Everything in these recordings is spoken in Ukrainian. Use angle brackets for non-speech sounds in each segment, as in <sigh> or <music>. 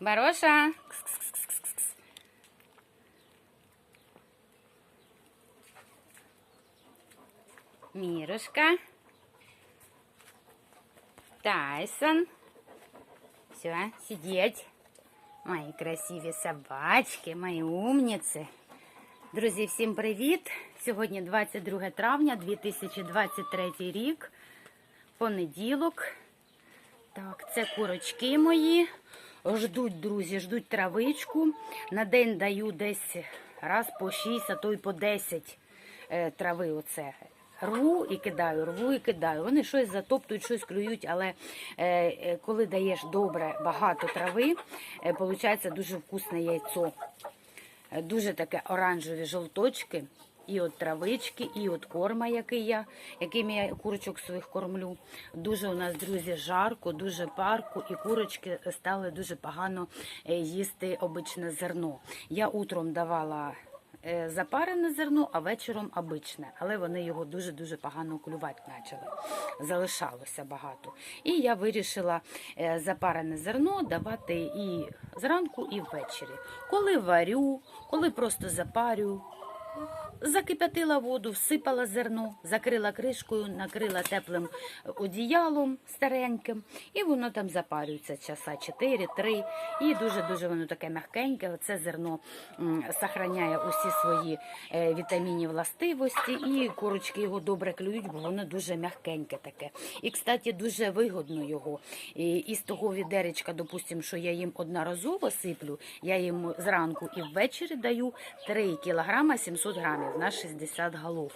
Бароша. Мірушка. Тайсон. Все, сидеть. Мої красиві собачки, мої умниці. Друзі, всім привіт! Сьогодні 22 травня 2023 рік, понеділок. Так, це курочки мої. Ждуть, друзі, ждуть травичку. На день даю десь раз по 6, а то й по 10 е, трави. Оце. Рву і кидаю, рву і кидаю. Вони щось затоптують, щось клюють, але е, е, коли даєш добре багато трави, е, виходить дуже вкусне яйцо. Е, Дуже таке оранжеві жовточки, і от травички, і от корма, який я, яким я курочок своїх кормлю. Дуже у нас, друзі, жарко, дуже парко, і курочки стали дуже погано е, їсти обичне зерно. Я утром давала е, запарене зерно, а вечором обичне, але вони його дуже-дуже погано клювати почали. Залишалося багато. І я вирішила е, запарене зерно давати і зранку, і ввечері. Коли варю, коли просто запарю. Закип'ятила воду, всипала зерно, закрила кришкою, накрила теплим одіялом стареньким, і воно там запарюється часа 4-3. І дуже-дуже воно таке м'якеньке. Оце зерно сохраняє усі свої е, вітамінні властивості, і курочки його добре клюють, бо воно дуже м'якеньке таке. І, кстати, дуже вигодно його. І з того відеречка, допустимо, що я їм одноразово сиплю, я їм зранку і ввечері даю 3 кілограма 700 грамів на 60 голов.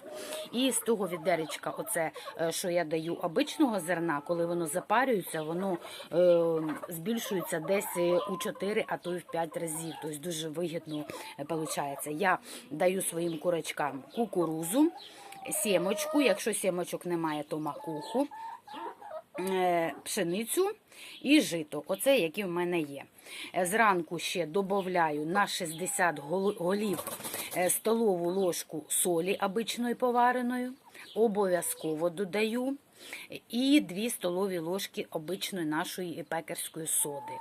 І з того відеречка, оце, е, що я даю обичного зерна, коли воно запарюється, воно е, збільшується десь е, у 4, а то й в 5 разів. Тобто дуже вигідно виходить. Я даю своїм курочкам кукурузу, сімочку, якщо сімочок немає, то макуху е, пшеницю і жито. Оце які в мене є. Е, Зранку ще додаю на 60 голів е, столову ложку солі обичної повареної. Обов'язково додаю. І 2 столові ложки обичної нашої пекарської соди.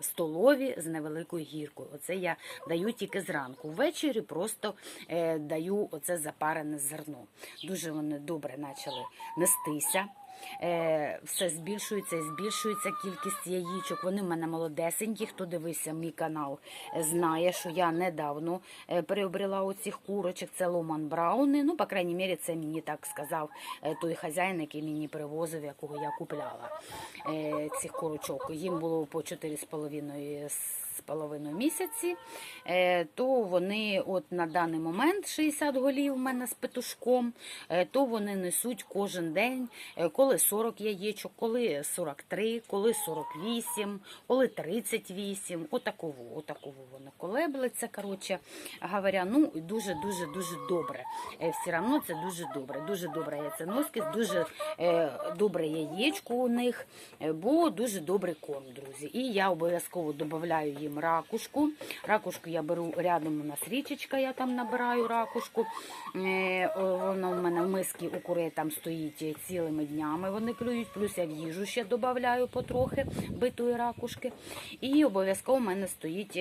Столові з невеликою гіркою. Оце я даю тільки зранку. Ввечері просто е, даю оце запарене зерно. Дуже вони добре почали нестися. Е, все збільшується і збільшується кількість яєчок. Вони в мене молодесенькі. Хто дивився мій канал, е, знає, що я недавно е, приобрела оцих курочок. Це Ломан Брауни. Ну, по крайній мірі, це мені так сказав той хазяїн, який мені привозив, якого я купляла цих курочок. Їм було по 4,5 з половиною місяці, е, то вони от на даний момент 60 голів у мене з петушком, е, то вони несуть кожен день, е, коли 40 яєчок, коли 43, коли 48, коли 38, отаково, отаково воно колеблеться, коротше говоря, ну дуже-дуже дуже добре. Все одно це дуже добре, дуже добра яйценоскість, дуже добре яєчко у них, бо дуже добрий корм, друзі. І я обов'язково додаю їм ракушку. Ракушку я беру рядом у нас річечка, я там набираю ракушку. Воно Вона в мене в миски у курей там стоїть цілими днями. Вони клюють, плюс я в їжу ще додаю потрохи битої ракушки. І обов'язково в мене стоїть.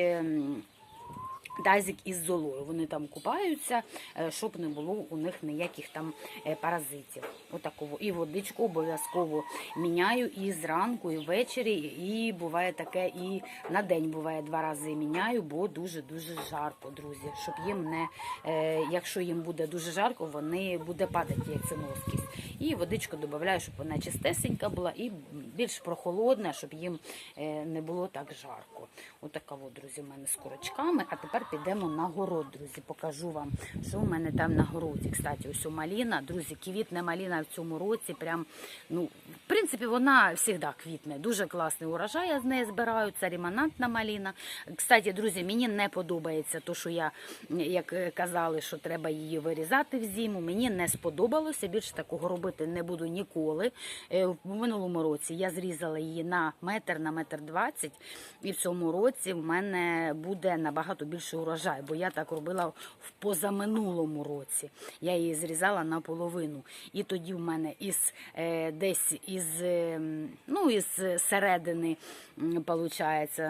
Тазик із золою. Вони там купаються, е, щоб не було у них ніяких там е, паразитів. Отакого. І водичку обов'язково міняю і зранку, і ввечері. І буває таке, і на день буває два рази міняю, бо дуже-дуже жарко, друзі. Щоб їм не, е, якщо їм буде дуже жарко, вони буде падати яйценоскість. І водичку додаю, щоб вона чистесенька була і більш прохолодна, щоб їм не було так жарко. Отака от, друзі, в мене з курочками. А тепер підемо на город, друзі. Покажу вам, що у мене там на городі. Кстати, ось у маліна, друзі, квітне маліна в цьому році. Прям, ну, в принципі, вона завжди квітне. Дуже класний урожай я з неї збираю. Це ремонантна маліна. Кстати, друзі, мені не подобається те, що я, як казали, що треба її вирізати в зиму. Мені не сподобалося. Більше такого робити не буду ніколи. Е, В минулому році я зрізала її на метр на метр двадцять, і в цьому році в мене буде набагато більший урожай, бо я так робила в позаминулому році. Я її зрізала наполовину. І тоді в мене із е, десь із, е, ну, із середини, виходить,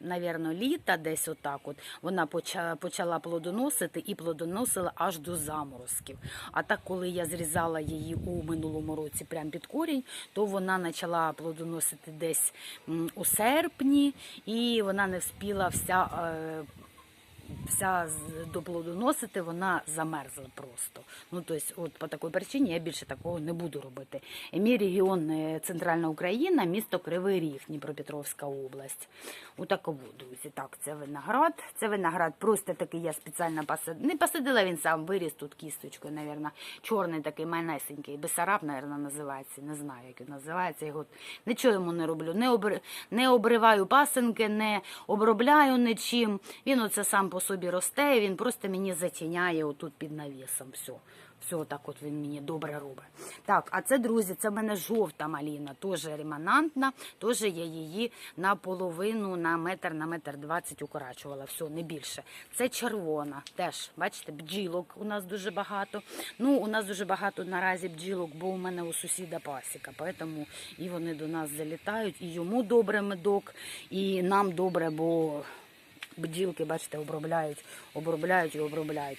навірно, літа, десь отак от, вона почала, почала плодоносити і плодоносила аж до заморозків. А так, коли я зрізала її у минулому році прямо під корінь, то вона почала плодоносити десь у серпні, і вона не вспіла вся. Вся доплодоносити, вона замерзла просто. Ну, тобто, от по такій причині я більше такого не буду робити. Мій регіон е, Центральна Україна, місто Кривий Ріг, Дніпропетровська область. У такому, друзі. Так, це виноград. Це виноград просто такий я спеціально посадила. Не посадила він сам, виріс тут кісточкою, мабуть. Чорний такий майнесенький. Бесараб, мабуть, називається. Не знаю, як він називається. Його нічого йому не роблю. Не обриваю пасенки, не обробляю нічим. Він оце сам по собі росте, і він просто мені затіняє отут під навісом. Все. Все, так от він мені добре робить. Так, а це, друзі, це в мене жовта маліна, теж реманантна, теж я її наполовину, на метр, на метр двадцять укорачувала. Все, не більше. Це червона, теж, бачите, бджілок у нас дуже багато. Ну, у нас дуже багато наразі бджілок, бо у мене у сусіда пасіка, поэтому і вони до нас залітають, і йому добре медок, і нам добре, бо бджілки, бачите, обробляють, обробляють і обробляють.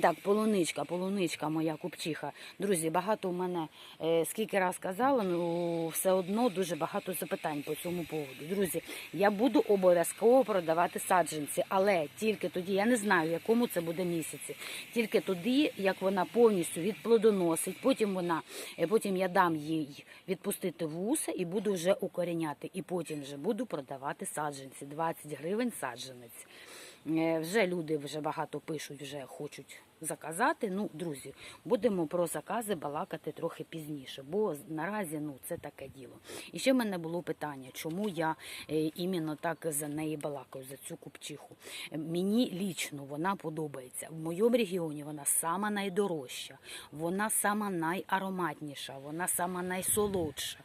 Так, полуничка, полуничка моя купчиха. Друзі, багато у мене, е, скільки раз казала, ну все одно дуже багато запитань по цьому поводу. Друзі, я буду обов'язково продавати саджанці, але тільки тоді, я не знаю, якому це буде місяці. Тільки тоді, як вона повністю відплодоносить, потім вона, е, потім я дам їй відпустити вуса і буду вже укоріняти. І потім вже буду продавати саджанці. 20 гривень саджанець. Е, Вже люди вже багато пишуть, вже хочуть заказати. Ну, друзі, будемо про закази балакати трохи пізніше, бо наразі ну це таке діло. І ще в мене було питання, чому я е, іменно так за неї балакаю, за цю купчиху. Е, Мені лічно вона подобається. В моєму регіоні вона сама найдорожча, вона сама найароматніша, вона сама найсолодша.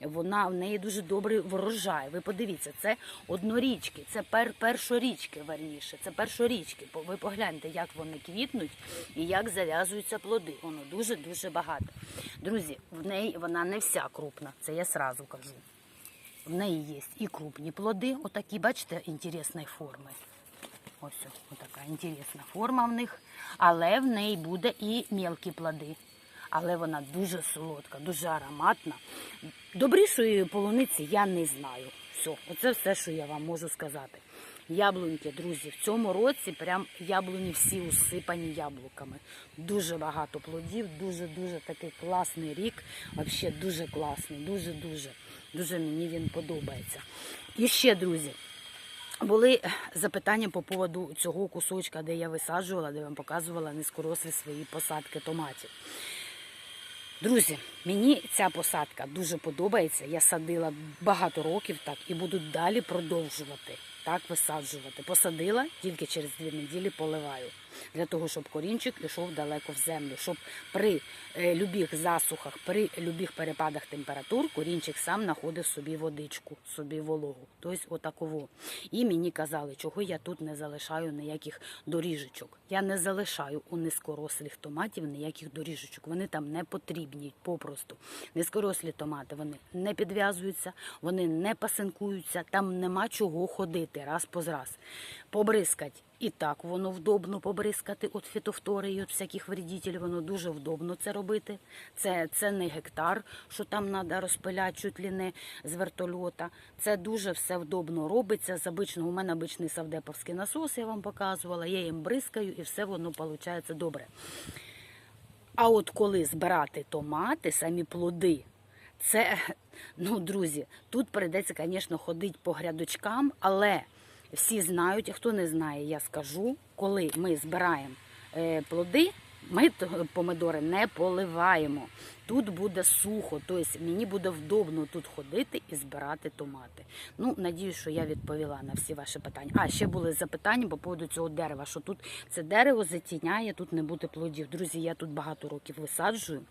Вона в неї дуже добрий врожай. Ви подивіться, це однорічки, це пер, першорічки верніше. Це першорічки. Ви погляньте, як вони квітнуть і як зав'язуються плоди. Воно дуже дуже багато. Друзі, в неї вона не вся крупна. Це я сразу кажу. В неї є і крупні плоди, отакі, бачите, інтересної форми. Ось о, така інтересна форма в них. Але в неї буде і мелкі плоди. Але вона дуже солодка, дуже ароматна. Добрішої полуниці я не знаю. Все, оце все, що я вам можу сказати. Яблуньки, друзі, в цьому році прям яблуні всі усипані яблуками. Дуже багато плодів, дуже-дуже такий класний рік. Взагалі дуже класний, дуже-дуже. Дуже мені він подобається. І ще, друзі, були запитання по поводу цього кусочка, де я висаджувала, де вам показувала низькорослі свої посадки томатів. Друзі, мені ця посадка дуже подобається. Я садила багато років так і буду далі продовжувати так висаджувати. Посадила, тільки через дві неділі поливаю. Для того, щоб корінчик пішов далеко в землю, щоб при е, любих засухах, при любих перепадах температур корінчик сам знаходив собі водичку, собі вологу. Тобто отаково. І мені казали, чого я тут не залишаю ніяких доріжечок. Я не залишаю у низькорослих томатів ніяких доріжечок. Вони там не потрібні попросту. Низькорослі томати вони не підв'язуються, вони не пасинкуються, там нема чого ходити раз по раз. Побризкать. І так воно вдобно побризкати від фітофтори і від всяких вредителів, воно дуже вдобно це робити. Це, це не гектар, що там треба розпиляти чуть ли не з вертольота. Це дуже все вдобно робиться. З обичного, у мене обичний савдеповський насос, я вам показувала, я їм бризкаю і все воно виходить добре. А от коли збирати томати, самі плоди, це, ну, друзі, тут прийдеться, звісно, ходити по грядочкам, але всі знають, хто не знає, я скажу, коли ми збираємо е, плоди, ми помидори не поливаємо. Тут буде сухо, тобто мені буде вдобно тут ходити і збирати томати. Ну, надію, що я відповіла на всі ваші питання. А ще були запитання по поводу цього дерева, що тут це дерево затіняє, тут не буде плодів. Друзі, я тут багато років висаджую.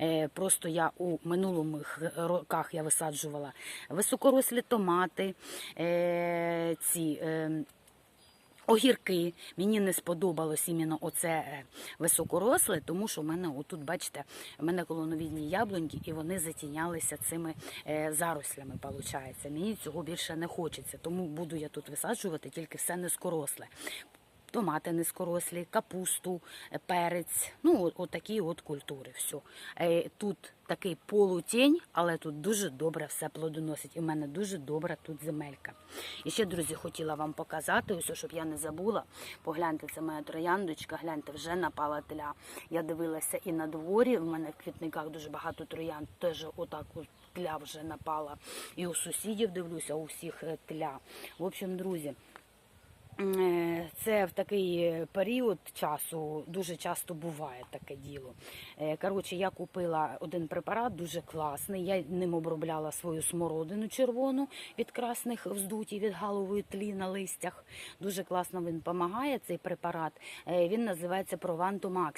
Е, просто я у минулих роках я висаджувала високорослі томати, е, ці. Огірки мені не сподобалось іменно оце е, високоросле, тому що в мене отут, бачите, в мене колоновідні яблуньки, і вони затінялися цими е, зарослями. Виходить. Мені цього більше не хочеться, тому буду я тут висаджувати тільки все низкоросле. Томати низкорослі, капусту, е, перець, ну от, от культури. Все. Тут такий полутінь, але тут дуже добре все плодоносить. І в мене дуже добра тут земелька. І ще, друзі, хотіла вам показати, ось, щоб я не забула. Погляньте, це моя трояндочка, гляньте, вже напала тля. Я дивилася і на дворі. В мене в квітниках дуже багато троянд, теж отак от тля вже напала. І у сусідів дивлюся, у всіх е, тля. В общем, друзі. Е, Це в такий період часу дуже часто буває таке діло. Е, Коротше, я купила один препарат дуже класний. Я ним обробляла свою смородину червону від красних вздутів, від галової тлі на листях. Дуже класно він допомагає, цей препарат. Е, Він називається Прованто.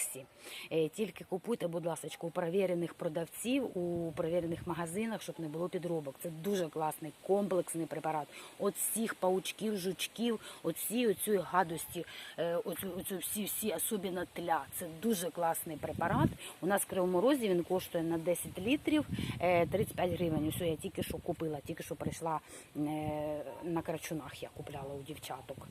Е, Тільки купуйте, будь ласка, у перевірених продавців, у перевірених магазинах, щоб не було підробок. Це дуже класний комплексний препарат. От всіх паучків, жучків, от всі оцю гадості, е, оцю, оцю всі, всі особливо тля. Це дуже класний препарат. У нас в Кривому Розі він коштує на 10 літрів е, 35 гривень. Усе я тільки що купила, тільки що прийшла е, на Карачунах. Я купляла у дівчаток.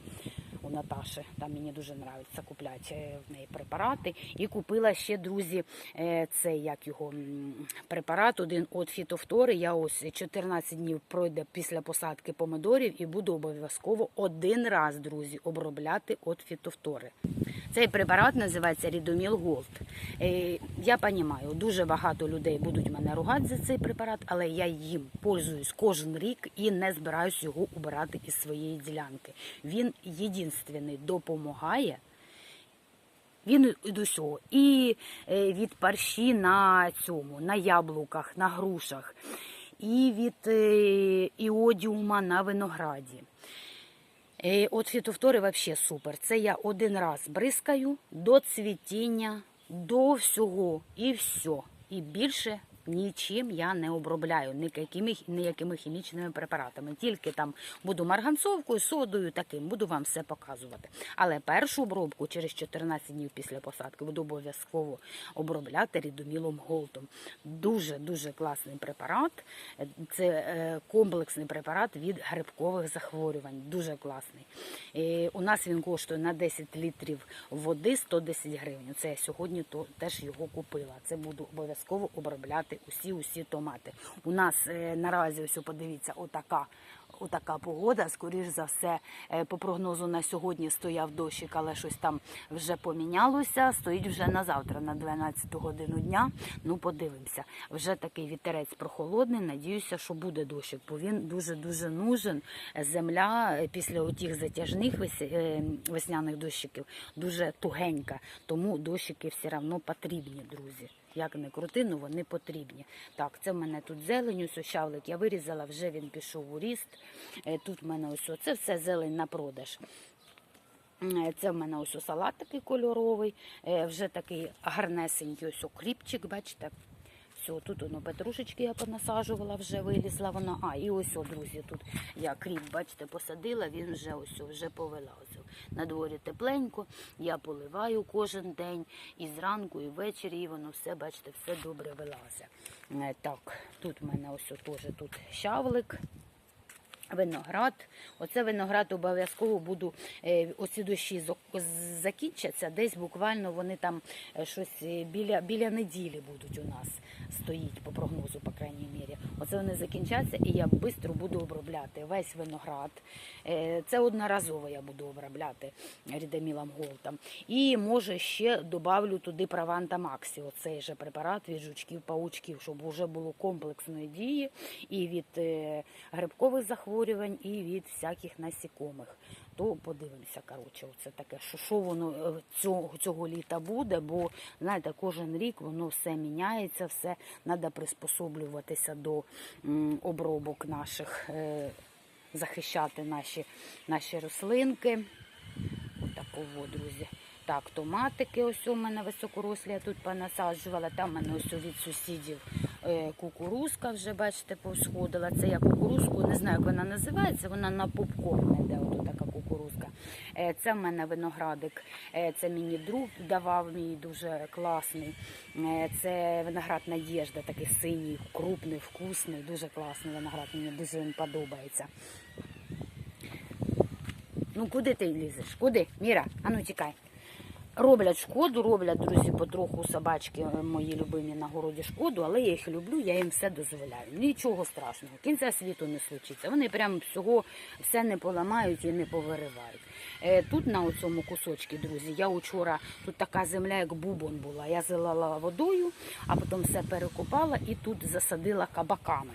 У Наташі, там мені дуже подобається купляти е, в неї препарати. І купила ще, друзі, е, цей як його препарат, один від фітофтори. Я ось 14 днів пройде після посадки помидорів і буду обов'язково один раз, друзі, обробляти від фітофтори. Цей препарат називається Рідоміл Голд. Е, Я розумію, дуже багато людей будуть мене ругати за цей препарат, але я їм пользуюсь кожен рік і не збираюсь його убирати із своєї ділянки. Він єдинственний допомагає. Він від усього. І е, від парші на цьому, на яблуках, на грушах, і від е, іодіума на винограді. Е, От фітофтори взагалі супер. Це я один раз бризкаю до цвітіння, до всього і все. І більше нічим я не обробляю, ніякими, ніякими хімічними препаратами. Тільки там буду марганцовкою, содою, таким, буду вам все показувати. Але першу обробку через 14 днів після посадки буду обов'язково обробляти рідомілом голтом. Дуже-дуже класний препарат. Це е, комплексний препарат від грибкових захворювань. Дуже класний. Е, У нас він коштує на 10 літрів води 110 гривень. Це я сьогодні то, теж його купила. Це буду обов'язково обробляти усі-усі томати. У нас е, наразі ось подивіться, отака. Отака погода, скоріш за все, е, по прогнозу на сьогодні стояв дощик, але щось там вже помінялося. Стоїть вже на завтра, на 12 годину дня. Ну, подивимося. Вже такий вітерець прохолодний. Надіюся, що буде дощик, бо він дуже дуже нужен. Земля е, після отих затяжних весняних дощиків дуже тугенька, тому дощики все одно потрібні, друзі. Як не крути, ну вони потрібні. Так, це в мене тут зелень, ось щавлик я вирізала, вже він пішов у ріст. Е, Тут в мене ось це все зелень на продаж. Е, Це в мене ось салат такий кольоровий, е, вже такий гарнесенький ось окріпчик, бачите. Все, тут воно петрушечки я понасаджувала, вже вилізла вона. А, і ось, о, друзі, тут я кріп, бачите, посадила, він вже ось вже повилазив. На дворі тепленько, я поливаю кожен день, і зранку, і ввечері, і воно все, бачите, все добре вилазить. Е, Так, тут в мене ось теж тут щавлик. Виноград. Оце виноград обов'язково буду. е, Оці дощі закінчаться. Десь буквально вони там е, щось е, біля, біля неділі будуть у нас стоїть по прогнозу, по крайній мірі. Оце вони закінчаться, і я швидко буду обробляти весь виноград. Це одноразово я буду обробляти рідемілом голтом. І може ще добавлю туди Праванта Максі, оцей же препарат від жучків-паучків, щоб вже було комплексної дії і від грибкових захворювань, і від всяких насікомих. То подивимося, коротше, оце таке, що, що воно е, цього, цього літа буде, бо знаєте, кожен рік воно все міняється, все треба приспособлюватися до обробок наших, е, захищати наші, наші рослинки. Отакого, друзі. Так, томатики ось у мене високорослі, я тут понасаджувала. Там у мене ось від сусідів е, кукурузка вже, бачите, повсходила. Це я кукурузку, не знаю, як вона називається, вона на попкорн йде, ото така кукурузка. Е, Це в мене виноградик. Е, Це мені друг давав мій дуже класний. Це виноград Надєжда, такий синій, крупний, вкусний, дуже класний виноград. Мені дуже він подобається. Ну куди ти лізеш? Куди? Міра, а ну тікай. Роблять шкоду, роблять, друзі, потроху собачки е, мої любимі на городі шкоду, але я їх люблю, я їм все дозволяю. Нічого страшного, кінця світу не случиться. Вони прям всього все не поламають і не повиривають. Е, Тут на цьому кусочку, друзі, я вчора тут така земля, як бубон була. Я залила водою, а потім все перекопала і тут засадила кабаками,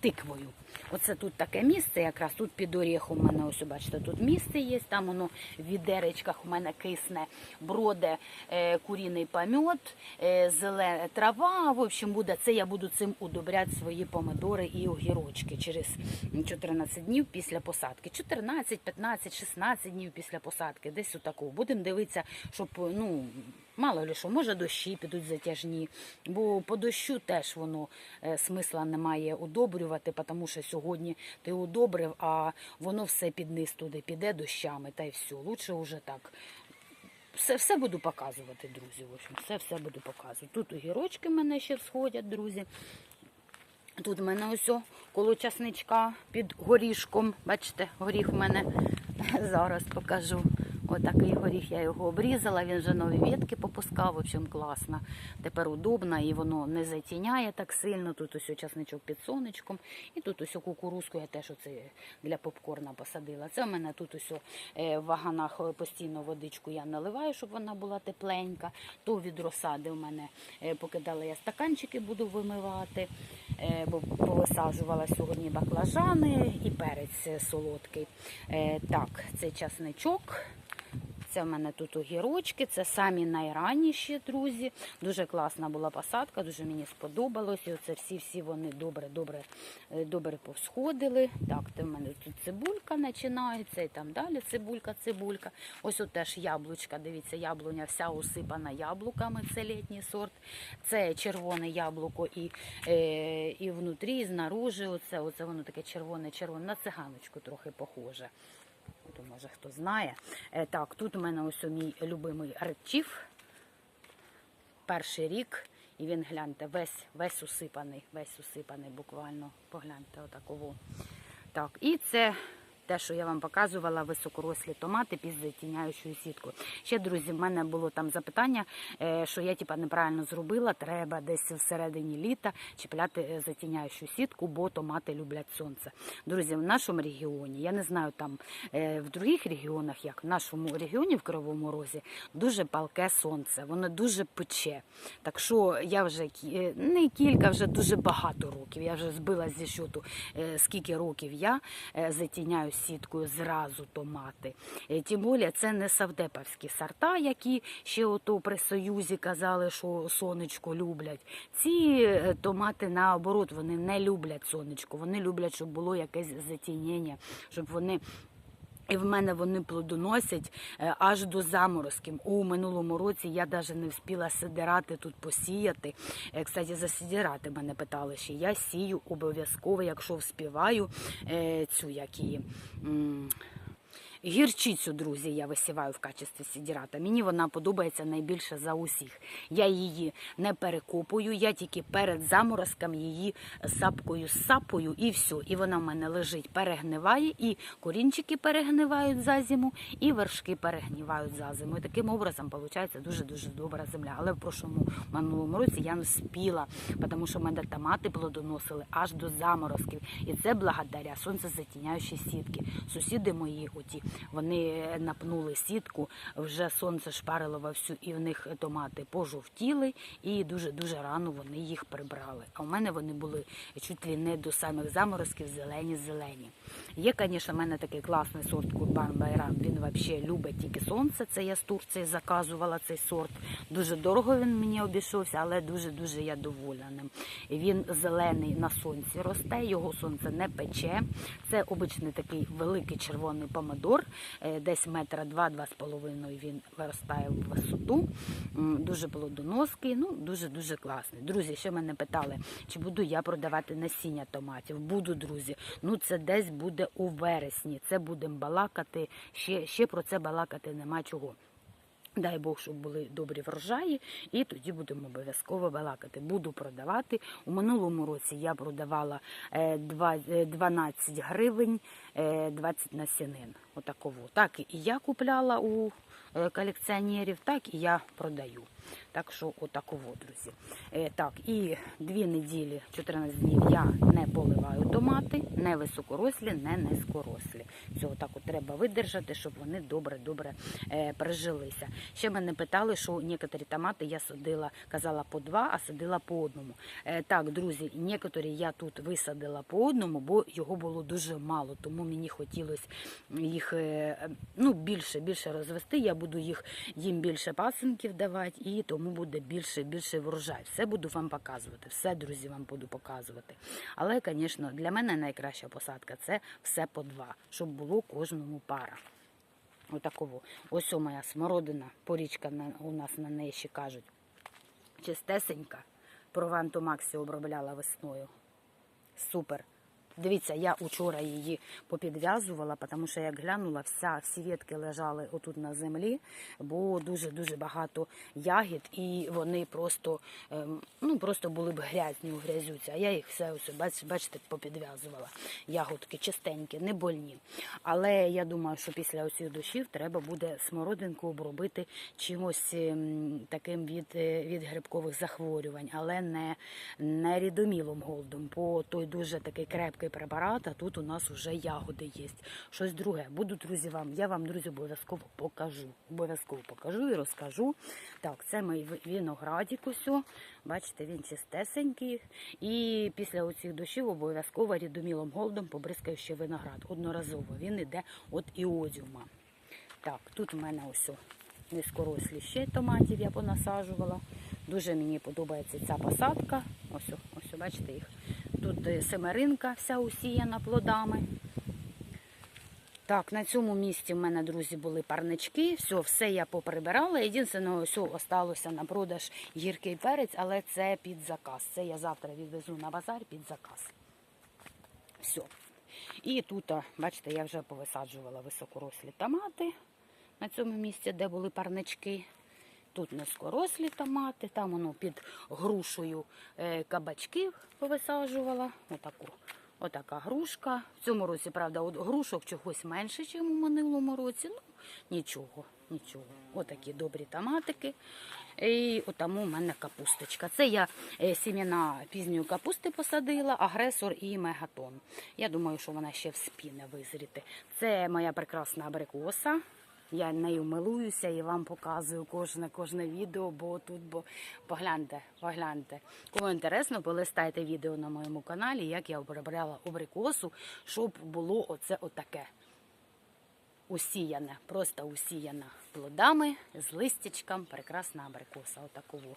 тиквою. Оце тут таке місце, якраз тут під оріху у мене ось бачите, тут місце є, там воно в відеречках у мене кисне, броде е, куріний помет, е, зелена трава. В общем, буде це я буду цим удобряти свої помидори і огірочки через 14 днів після посадки. 14, 15, 16 днів після посадки, десь отаку. Будемо дивитися, щоб ну. Мало ли що, може дощі підуть затяжні, бо по дощу теж воно е, смисла немає удобрювати, тому що сьогодні ти удобрив, а воно все під низ туди піде дощами, та й все. Лучше вже так. Все, все буду показувати, друзі. В общем, все, все буду показувати. Тут огірочки мене ще сходять, друзі. Тут в мене ось коло часничка під горішком. Бачите, горіх в мене <laughs> зараз покажу. Отакий горіх я його обрізала, він вже нові ветки попускав, в общем, класно. Тепер удобно і воно не затіняє так сильно. Тут ось часничок під сонечком. І тут ось кукурузку я теж оце для попкорна посадила. Це в мене тут ось е, в ваганах постійно водичку я наливаю, щоб вона була тепленька. То від розсади в мене е, покидала я стаканчики, буду вимивати, е, бо повисаджувала сьогодні баклажани і перець е, солодкий. Е, Так, це часничок. Це в мене тут огірочки, це самі найранніші, друзі. Дуже класна була посадка, дуже мені сподобалось. І оце всі-всі вони добре, добре, е, добре повсходили. Так, це в мене тут цибулька починається, і там далі цибулька, цибулька. Ось от теж яблучка. Дивіться, яблуня вся усипана яблуками. Це літній сорт. Це червоне яблуко і, е, і внутрі, і знаружи. Оце, оце воно таке червоне, червоне, на циганочку трохи похоже. То може хто знає. Е, так, тут у мене ось мій любимий редчів. Перший рік. І він, гляньте, весь, весь усипаний, весь усипаний буквально. Погляньте, отаково. Так, і це те, що я вам показувала, високорослі томати під затіняючою сіткою. Ще, друзі, в мене було там запитання, е, що я типа неправильно зробила. Треба десь всередині літа чіпляти е, затіняючу сітку, бо томати люблять сонце. Друзі, в нашому регіоні, я не знаю там е, в других регіонах, як в нашому регіоні в Кривому Розі, дуже палке сонце, воно дуже пече. Так що я вже не кілька, вже дуже багато років. Я вже збила зі щоту, скільки років я затіняю сіткою зразу томати. Е, Тим більше це не савдеповські сорта, які ще ото при Союзі казали, що сонечко люблять. Ці е, томати наоборот, вони не люблять сонечко, вони люблять, щоб було якесь затінення, щоб вони. І в мене вони плодоносять е, аж до заморозків. У минулому році я навіть не встигла сидирати тут посіяти. Е, Кстати, за сидирати мене питали що Я сію обов'язково, якщо вспіваю е, цю як її. Гірчицю, друзі, я висіваю в качестві сідірата. Мені вона подобається найбільше за усіх. Я її не перекопую, я тільки перед заморозком її сапкою сапаю і все. І вона в мене лежить, перегниває, і корінчики перегнивають за зиму, і вершки перегнівають за зиму. І таким образом виходить дуже-дуже добра земля. Але в прошлому минулому році я не спіла, тому що мене томати плодоносили аж до заморозків. І це благодаря сонцезатіняючій сітки. Сусіди мої, оті, вони напнули сітку, вже сонце шпарило вовсю, і в них томати пожовтіли, і дуже-дуже рано вони їх прибрали. А в мене вони були чуть ли не до самих заморозків зелені-зелені. Є, звісно, в мене такий класний сорт Курбан Байрам. Він взагалі любить тільки сонце. Це я з Турції заказувала цей сорт. Дуже дорого він мені обійшовся, але дуже-дуже я довольна ним. Він зелений на сонці росте, його сонце не пече. Це обичний такий великий червоний помидор. Е, десь метра два-два з половиною він виростає в висоту. Дуже плодоноский, ну дуже-дуже класний. Друзі, ще мене питали, чи буду я продавати насіння томатів. Буду, друзі. Ну це десь буде у вересні. Це будемо балакати. Ще, ще про це балакати нема чого. Дай Бог, щоб були добрі врожаї, і тоді будемо обов'язково балакати. Буду продавати. У минулому році я продавала е, е, 12 гривень, е, 20 насінин. Отаково. Так і я купляла у е, колекціонерів, так і я продаю. Так що отаково, друзі. Е, Так, і дві неділі, 14 днів я не поливаю томати, не високорослі, не низькорослі. Цього так от треба видержати, щоб вони добре-добре е, прижилися. Ще мене питали, що некоторі томати я садила, казала по два, а садила по одному. Е, так, друзі, некоторі я тут висадила по одному, бо його було дуже мало, тому мені хотілося їх ну, більше, більше розвести. Я буду їх їм більше пасинків давати, і тому буде більше, і більше врожай. Все буду вам показувати, все, друзі, вам буду показувати. Але, звісно, для мене найкраща посадка це все по два, щоб було кожному пара. Отаково. Ось о моя смородина, порічка у нас на неї ще кажуть. Чистесенька. Прованто Максі обробляла весною. Супер. Дивіться, я учора її попідв'язувала, тому що як глянула, вся, всі ветки лежали отут на землі, бо дуже-дуже багато ягід, і вони просто, ем, ну, просто були б грязні у грязюці. А я їх все ось, бач- бачите, попідв'язувала. Ягодки чистенькі, не больні. Але я думаю, що після оцих дощів треба буде смородинку обробити чимось ем, таким від, е, від грибкових захворювань, але не, не рідомілом голдом, бо той дуже такий крепкий препарат, а тут у нас вже ягоди є. Щось друге. Буду, друзі, вам. Я вам, друзі, обов'язково покажу. Обов'язково покажу і розкажу. Так, це мій виноградик ось. Бачите, він чистесенький. І після оцих дощів обов'язково рідомілом голдом побризкаю ще виноград. Одноразово він іде від іодіума. Так, тут у мене ось низькорослі ще томатів я понасаджувала. Дуже мені подобається ця посадка. Ось, ось, бачите їх. Тут е, семеринка вся усіяна плодами. Так, на цьому місці в мене, друзі, були парнички. Все, все я поприбирала. Єдине, ось осталося на продаж гіркий перець, але це під заказ. Це я завтра відвезу на базар під заказ. Все. І тут, бачите, я вже повисаджувала високорослі томати на цьому місці, де були парнички. Тут низькорослі томати, там воно під грушею е, кабачки повисаджувала. Отаку. Отака грушка. В цьому році, правда, от грушок чогось менше, ніж у минулому році. Ну, нічого, нічого. Отакі добрі томатики. І отаму у мене капусточка. Це я е, сім'яна пізньої капусти посадила, агресор і мегатон. Я думаю, що вона ще вспіне визріти. Це моя прекрасна абрикоса. Я нею милуюся і вам показую кожне кожне відео, бо тут бо погляньте, погляньте. Кому інтересно, полистайте відео на моєму каналі, як я обробляла абрикосу, щоб було оце отаке. Усіяне, просто усіяна плодами з листячком, прекрасна абрикоса. Отакову.